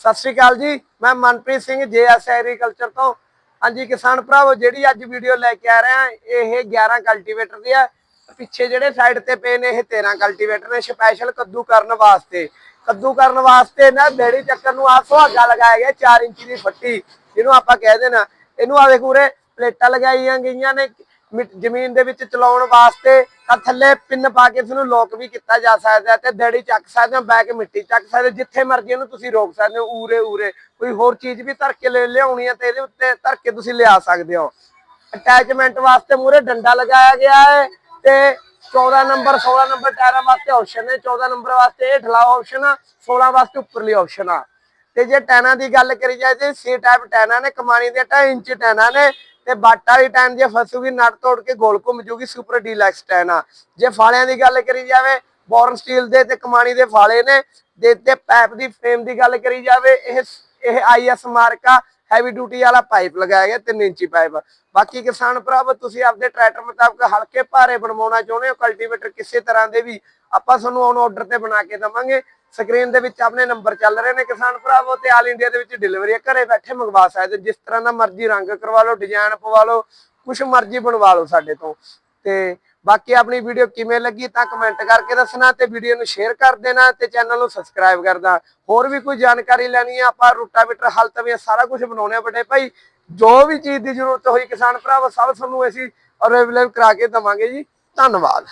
ਸਤਿ ਸ਼੍ਰੀ ਅਕਾਲ ਜੀ, ਮੈਂ ਮਨਪ੍ਰੀਤ ਸਿੰਘ, ਜੇਐਸ ਐਗਰੀਕਲਚਰ ਤੋਂ। ਹਾਂਜੀ ਕਿਸਾਨ ਭਰਾਵੋ, ਜਿਹੜੀ ਅੱਜ ਵੀਡੀਓ ਲੈ ਕੇ ਆ ਰਿਹਾ ਇਹ 11 ਕਲਟੀਵੇਟਰ ਦੀ ਆ। ਪਿੱਛੇ ਜਿਹੜੇ ਸਾਈਡ ਤੇ ਪਏ ਨੇ, ਇਹ 13 ਕਲਟੀਵੇਟਰ ਨੇ ਸਪੈਸ਼ਲ ਕੱਦੂ ਕਰਨ ਵਾਸਤੇ। ਕੱਦੂ ਕਰਨ ਵਾਸਤੇ ਨਾ, ਬੇੜੀ ਚੱਕਰ ਨੂੰ ਆ ਸੁਹਾਗਾ ਲਗਾਇਆ ਗਿਆ 4 ਇੰਚ ਦੀ ਫੱਟੀ, ਜਿਹਨੂੰ ਆਪਾਂ ਕਹਿ ਦੇਣਾ। ਇਹਨੂੰ ਆ ਵੇਖ ਉਰੇ, ਪਲੇਟਾਂ ਲਗਾਈਆਂ ਗਈਆਂ ਨੇ ਜ਼ਮੀਨ ਦੇ ਵਿੱਚ ਚਲਾਉਣ ਵਾਸਤੇ ਤਾਂ ਥੱਲੇ ਪਿੰਨ ਪਾ ਕੇ ਇਸ ਨੂੰ ਲੋਕ ਵੀ ਕੀਤਾ ਜਾ ਸਕਦਾ ਤੇ ਦੜੀ ਚੱਕ ਸਕਦੇ ਹੋ ਬੈ ਮਿੱਟੀ ਚੱਕ ਸਕਦੇ ਜਿੱਥੇ ਮਰਜ਼ੀ ਇਹਨੂੰ ਤੁਸੀਂ ਰੋਕ ਸਕਦੇ ਹੋ, ਊਰੇ ਊਰੇ। ਕੋਈ ਹੋਰ ਚੀਜ਼ ਵੀ ਧਰ ਕੇ ਲਿਆਉਣੀ ਹੈ ਤੇ ਇਹਦੇ ਉੱਤੇ ਧਰ ਕੇ ਤੁਸੀਂ ਲਿਆ ਸਕਦੇ ਹੋ। ਅਟੈਚਮੈਂਟ ਵਾਸਤੇ ਮੂਰੇ ਡੰਡਾ ਲਗਾਇਆ ਗਿਆ ਹੈ ਤੇ 14 ਨੰਬਰ 16 ਨੰਬਰ ਟਾਇਰਾਂ ਵਾਸਤੇ ਆਪਸ਼ਨ ਹੈ 14 ਨੰਬਰ ਵਾਸਤੇ ਇਹ ਢਲਾਓ ਆਪਸ਼ਨ ਆ 16 ਵਾਸਤੇ ਉੱਪਰਲੀ ਆਪਸ਼ਨ ਆ। ਤੇ ਜੇ ਟੈਨਾ ਦੀ ਗੱਲ ਕਰੀ ਜਾਏ ਤੇ ਸੀ ਟਾਈਪ ਟੈਨਾ ਨੇ, ਕਮਾਣੀ ਦੇ 2.5 ਇੰਚ ਟੈਨਾ ਨੇ ਤੇ ਬਾਟਾ ਦੀ ਟੈਨ ਜੇ ਫਸੂਗੀ, ਨਟ ਤੋੜ ਕੇ ਗੋਲ ਘੁੰਮ ਜੂਗੀ ਸੁਪਰ ਡੀਲੈਕਸ ਟੈਨ ਆ। ਜੇ ਫਾਲਿਆਂ ਦੀ ਗੱਲ ਕਰੀ ਜਾਵੇ ਬੋਰਨ ਸਟੀਲ ਦੇ ਤੇ ਕਮਾਣੀ ਦੇ ਫਾਲੇ ਨੇ, ਦੇ ਤੇ ਪਾਈਪ ਦੀ ਫਰੇਮ ਦੀ ਗੱਲ ਕਰੀ ਜਾਵੇ, ਇਹ ਇਹ ਆਈਐਸ ਮਾਰਕਾ ਹੈਵੀ ਡਿਊਟੀ ਵਾਲਾ ਪਾਈਪ ਲਗਾਇਆ ਗਿਆ 3 ਇੰਚੀ ਪਾਈਪ ਬਾਕੀ ਕਿਸਾਨ ਭਰਾਵੋ, ਤੁਸੀਂ ਆਪਦੇ ਟਰੈਕਟਰ ਮੁਤਾਬਕ ਹਲਕੇ ਭਾਰੇ ਬਣਵਾਉਣਾ ਚਾਹੁੰਦੇ ਹੋ ਕਲਟੀਵੇਟਰ ਕਿਸੇ ਤਰ੍ਹਾਂ ਦੇ ਵੀ ਆਪਾਂ ਤੁਹਾਨੂੰ ਔਨ ਆਰਡਰ ਤੇ ਬਣਾ ਕੇ ਦਵਾਂਗੇ। ਸਕਰੀਨ ਦੇ ਵਿੱਚ ਆਪਣੇ ਨੰਬਰ ਚੱਲ ਰਹੇ ਨੇ ਕਿਸਾਨ ਭਰਾਵੋ ਤੇ ਆਲ ਇੰਡੀਆ ਦੇ ਵਿੱਚ ਡਿਲੀਵਰੀ ਘਰੇ ਬੈਠੇ ਮੰਗਵਾ ਸਕਦੇ ਜਿਸ ਤਰ੍ਹਾਂ ਦਾ ਮਰਜ਼ੀ ਰੰਗ ਕਰਵਾ ਲਓ ਡਿਜ਼ਾਈਨ ਪਵਾ ਲਓ, ਕੁਛ ਮਰਜ਼ੀ ਬਣਵਾ ਲਓ ਸਾਡੇ ਤੋਂ। ਤੇ ਬਾਕੀ ਆਪਣੀ ਵੀਡੀਓ ਕਿਵੇਂ ਲੱਗੀ ਤਾਂ ਕਮੈਂਟ ਕਰਕੇ ਦੱਸਣਾ ਤੇ ਵੀਡੀਓ ਨੂੰ ਸ਼ੇਅਰ ਕਰ ਦੇਣਾ ਤੇ ਚੈਨਲ ਨੂੰ ਸਬਸਕ੍ਰਾਈਬ ਕਰਦਾ ਹੋਰ ਵੀ ਕੋਈ ਜਾਣਕਾਰੀ ਲੈਣੀ ਹੈ ਆਪਾਂ ਰੂਟਾਵੀਟਰ ਹਲ ਤਵੇਂ ਸਾਰਾ ਕੁਝ ਬਣਾਉਣੇ ਆ ਵੱਡੇ ਭਾਈ। ਜੋ ਵੀ ਚੀਜ਼ ਦੀ ਜ਼ਰੂਰਤ ਹੋਈ ਕਿਸਾਨ ਭਰਾਵੋ, ਸਭ ਤੁਹਾਨੂੰ ਅਸੀਂ ਅਵੇਲੇਬਲ ਕਰਾ ਕੇ ਦਵਾਂਗੇ ਜੀ। ਧੰਨਵਾਦ।